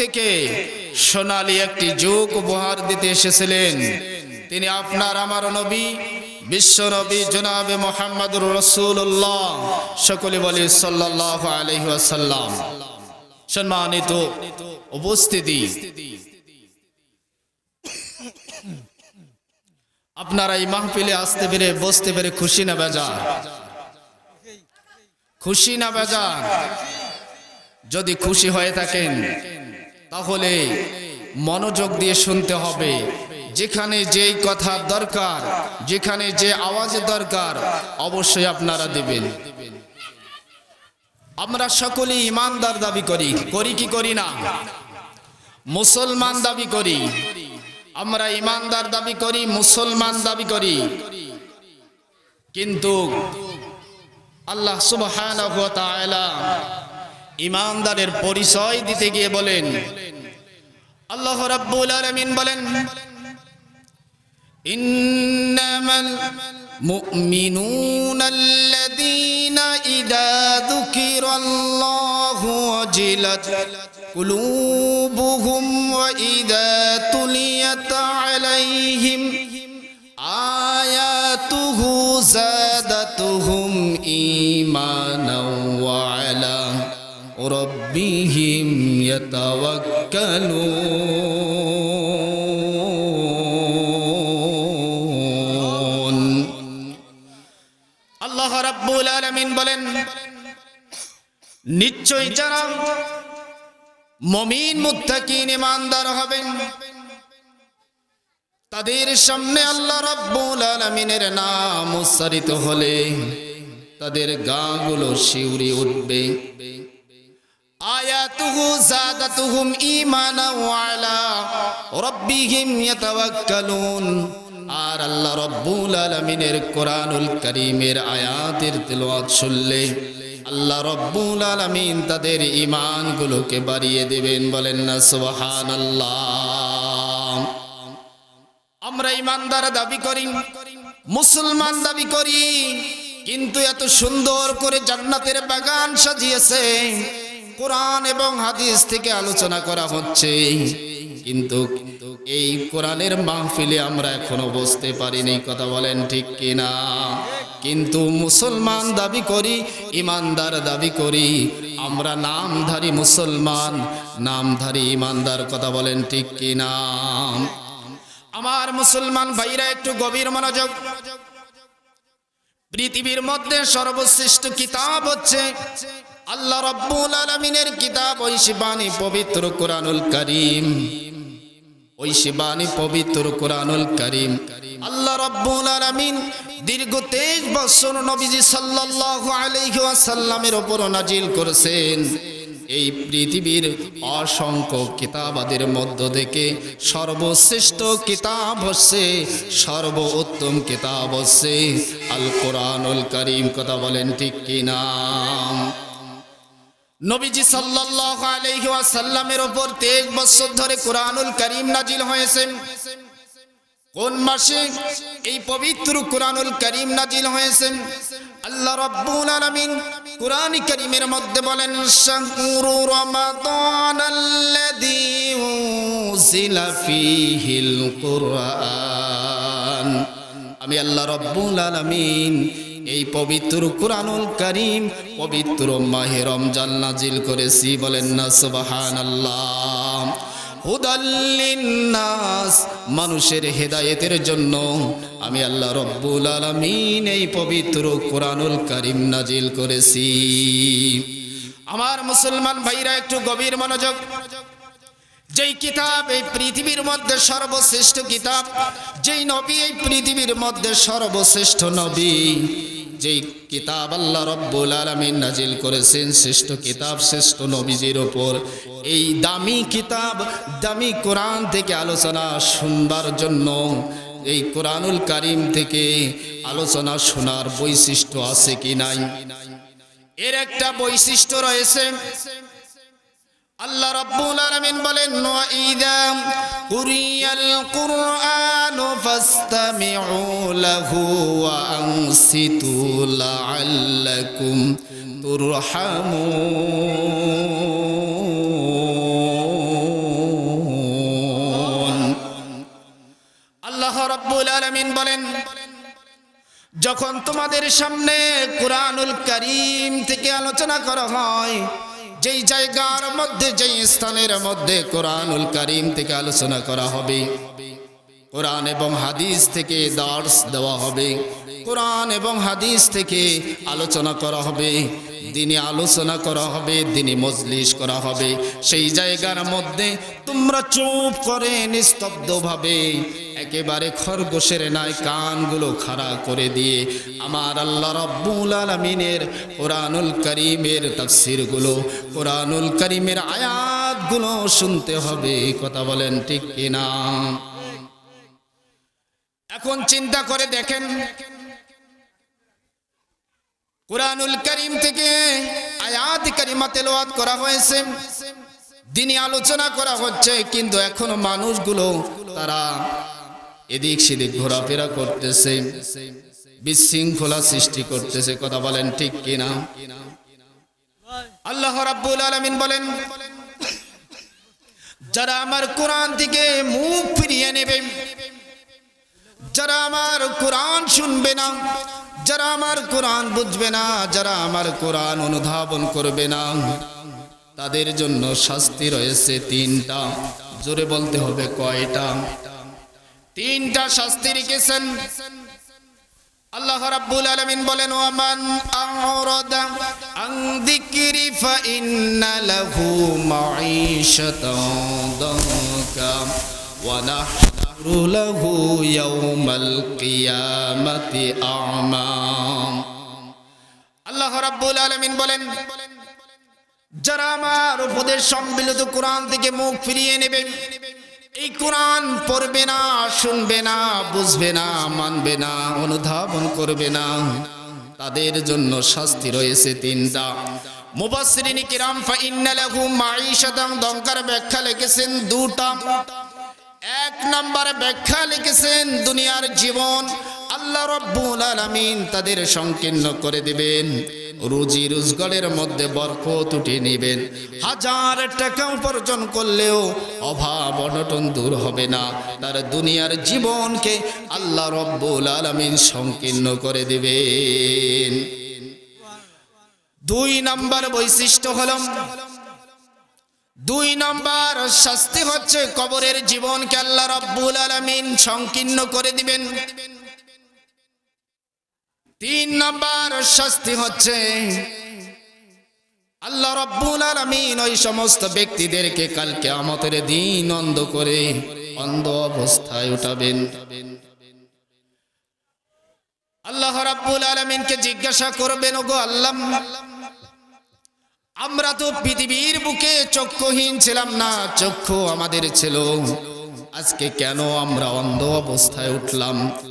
থেকে সোনালী একটি যুগ উপহার দিতে এসেছিলেন। তিনি আপনার আমার নবী, বিশ্ব নবী জনাবে মোহাম্মদুর রসুল্লাহ সকলে বলি সাল্লাহ আলহিহাসাল্লাম সম্মানিত উপস্থিতি। আপনারা এই মাহফিলে আসতে পেরে, বসতে পেরে খুশি না বেজার? খুশি না বেজার? যদি খুশি হয়ে থাকেন তাহলে মনোযোগ দিয়ে শুনতে হবে। যেখানে যেই কথা দরকার, যেখানে যে আওয়াজ দরকার, অবশ্যই আপনারা দেবেন। আমরা সকলেই ইমানদার দাবি করি। করি কি করি না? মুসলমান দাবি করি। আমরা ইমানদার দাবি করি, মুসলমান দাবি করি। কিন্তু আল্লাহ সুবহানাহু ওয়া তাআলা ইমানদারের পরিচয় দিতে গিয়ে বলেন, আল্লাহ রাব্বুল আলামিন বলেন, ইন্নামাল মুমিনুনাল্লাযীনা ইযা যুকিরাল্লাহু ওয়াজিলাত কুলুবুহুম ওয়া ইযা তুলিয়াত আলাইহিম আয়াতুহু যাদাতুহুম ঈমান ربهم يتوكلون আল্লাহ রাব্বুল আলামিন বলেন নিশ্চয় যারা মমিন মুত্তাকিন ইমানদার হবেন তাদের সামনে আল্লাহ রাব্বুল আলামিনের নাম উচ্চারিত হলে তাদের গাগুলো শিউরে উঠবে আয়াতুহু জাদাতুহুম ঈমানা ওয়া আলা রাব্বিহিম ইয়াতাওয়াক্কালুন। আর আল্লাহ রব্বুল আলামিনের কোরআনুল কারীমের আয়াতের তেলাওয়াত শুনলে আল্লাহ রব্বুল আলামিন তাদের ঈমানগুলোকে বাড়িয়ে দেবেন, বলেন না, সুবহানাল্লাহ। আমরা ইমানদার দাবি করি, মুসলমান দাবি করি, কিন্তু এত সুন্দর করে জান্নাতের বাগান সাজিয়েছে। কোরআন এবং হাদিস থেকে আলোচনা করা হচ্ছে। কিন্তু এই কোরআনের মাহফিলে আমরা এখনও বসতে পারিনি, কথা বলেন ঠিক কিনা? কিন্তু মুসলমান দাবি করি, ইমানদার দাবি করি, আমরা নামধারী মুসলমান, নামধারী ইমানদার, কথা বলেন ঠিক কিনা? আমার মুসলমান ভাইরা, একটু গভীর মনোযোগ। পৃথিবীর মধ্যে সর্বশ্রেষ্ঠ কিতাব হচ্ছে আল্লাহ রব্বুল আলমিনের কিতাব শিবানী পবিত্র কোরআনুল করিম। শিবানী পবিত্র কোরআনুল করিম। আল্লাহ রব্বুল আলমিন দীর্ঘ তেইশ বছর নবীজি সাল্লাল্লাহু আলাইহি ওয়াসাল্লামের ওপর নাজিল করেছেন। এই পৃথিবীর অসংখ্য কিতাবাদের মধ্য থেকে সর্বশ্রেষ্ঠ কিতাব হচ্ছে সর্ব উত্তম কিতাব হচ্ছে আল কোরআনুল করিম। কথা বলেন ঠিক কিনা? নবীজি সাল্লাল্লাহু আলাইহি ওয়াসাল্লামের উপর 23 বছর ধরে কোরআনুল করিম নাজিল হয়েছে কোন মাসে এই পবিত্র কোরআনুল করিম নাজিল হয়েছে আল্লাহ রাব্বুল আলামিন কোরআন করিমের মধ্যে বলেন, শাহরু রমাদান আল্লাযী উনজিলা ফীহিল কুরআন। আমি আল্লাহ রাব্বুল আলামিন এই পবিত্র কোরআনুল করিম পবিত্র মাহে রমজান নাজিল করেছি, বলেন না সুবহানাল্লাহ। হুদাল্লিন্নাস মানুষের হেদায়েতের জন্য আমি আল্লাহ রব্বুল আলামিন এই পবিত্র কোরআনুল করিম নাজিল করেছি। আমার মুসলমান ভাইরা, একটু গভীর মনোযোগ। যেই কিতাব এই পৃথিবীর মধ্যে সর্বশ্রেষ্ঠ কিতাব, যেই নবী এই পৃথিবীর মধ্যে সর্বশ্রেষ্ঠ নবী যেই কিতাব আল্লাহ রব্বুল আলমিন নাজিল করেছেন, শ্রেষ্ঠ কিতাব, শ্রেষ্ঠ নবীজির ওপর, এই দামি কিতাব, দামি কোরআন থেকে আলোচনা শুনবার জন্য, এই কোরআনুল কারিম থেকে আলোচনা শোনার বৈশিষ্ট্য আছে কি নাই? এর একটা বৈশিষ্ট্য রয়েছে আল্লাহ রাব্বুল আলামিন বলেন, ওয়া ইযা কুরিয়াল কুরআন ফাসতামিউ লাহু ওয়া আনসিতু লাআল্লাকুম তুরহামুন. আল্লাহ রাব্বুল আলামিন বলেন, যখন তোমাদের সামনে কুরআনুল কারীম থেকে আলোচনা করা হয় যেই জায়গার মধ্যে যেই স্থানের মধ্যে কোরআনুল করিম থেকে আলোচনা করা হবে। কোরআন এবং হাদিস থেকে দার্স দেওয়া হবে। কোরআন এবং হাদিস থেকে আলোচনা করা হবে, দিনে আলোচনা করা হবে, দিনে মজলিস করা হবে। সেই জায়গার মধ্যে তোমরা চুপ করে নিস্তব্ধভাবে একেবারে খরগোশের নাই কানগুলো খাড়া করে দিয়ে আমার আল্লাহ রব্বুল আলমিনের কোরআনুল করিমের তাফসিরগুলো, কোরআনুল করিমের আয়াতগুলো শুনতে হবে। কথা বলেন ঠিক কিনা? এখন চিন্তা করে দেখেন। কোরআনুল করিম থেকে আয়াত কারিমা তেলাওয়াত করা হয়েছে। দিনই আলোচনা করা হচ্ছে, কিন্তু এখনও মানুষগুলো তারা এদিক সেদিক ঘোরাফেরা করতেছে, বিশৃঙ্খলা সৃষ্টি করতেছে, কথা বলেন ঠিক কিনা? আল্লাহ রাব্বুল আলামিন বলেন, যারা আমার কোরআন থেকে মুখ ফিরিয়ে নেবে যারা আমার কোরআন শুনবে না, যারা আমার কোরআন বুঝবে না, যারা আমার কোরআন অনুধাবন করবে না, তাদের জন্য শাস্তি রয়েছে তিনটা। জোরে বলতে হবে কয়টা? তিনটা শাস্তি রেখেছেন। আল্লাহ রাব্বুল আলামিন বলেন, ওয়ামান আ'রাদা আন যিকরি ফাইন্না লাহু মাঈশাতান দাকা ওয়া আলামিন বলেন সম্মিলিত কোরআন থেকে মুখ ফিরিয়ে নেবে, এই পড়বে না না, বুঝবে না, মানবে না, অনুধাবন করবে না। তাদের জন্য শাস্তি রয়েছে তিনটা। মুবাসসিরিন কিরাম ফাইন্না লাহু মাঈশাতান দঙ্কার ব্যাখ্যা লিখেছেন, দুটা। এক নম্বর ব্যাখ্যা লিখেছেন দুনিয়ার জীবন আল্লাহ রব্বুল আলামিন তাদের সংকীর্ণ করে দিবেন। রুজি রোজগারের মধ্যে বরকত উঠিয়ে নেবেন। হাজার টাকা উপার্জন করলেও অভাব অনটন দূর হবে না। তার দুনিয়ার জীবনকে আল্লাহ রব্বুল আলামিন সংকীর্ণ করে দিবেন। দুই নম্বর বৈশিষ্ট্য হল দুই নম্বর শাস্তি হচ্ছে কবরের জীবনকে আল্লাহ রব্বুল আলামিন সংকীর্ণ করে দিবেন। তিন নম্বর শাস্তি হচ্ছে আল্লাহ রব্বুল আলামিন ওই সমস্ত ব্যক্তিদেরকে কালকে আমাদের দিন অন্ধ করে অন্ধ অবস্থায় উঠাবেন। আল্লাহ রাব্বুল আলামিনকে জিজ্ঞাসা করবেন, ওগো আল্লাহ আমরা তো পৃথিবীর বুকে চক্ষুহীন ছিলাম না, চক্ষু আমাদের ছিল। আজকে কেন আমরা অন্ধ অবস্থায় উঠলাম?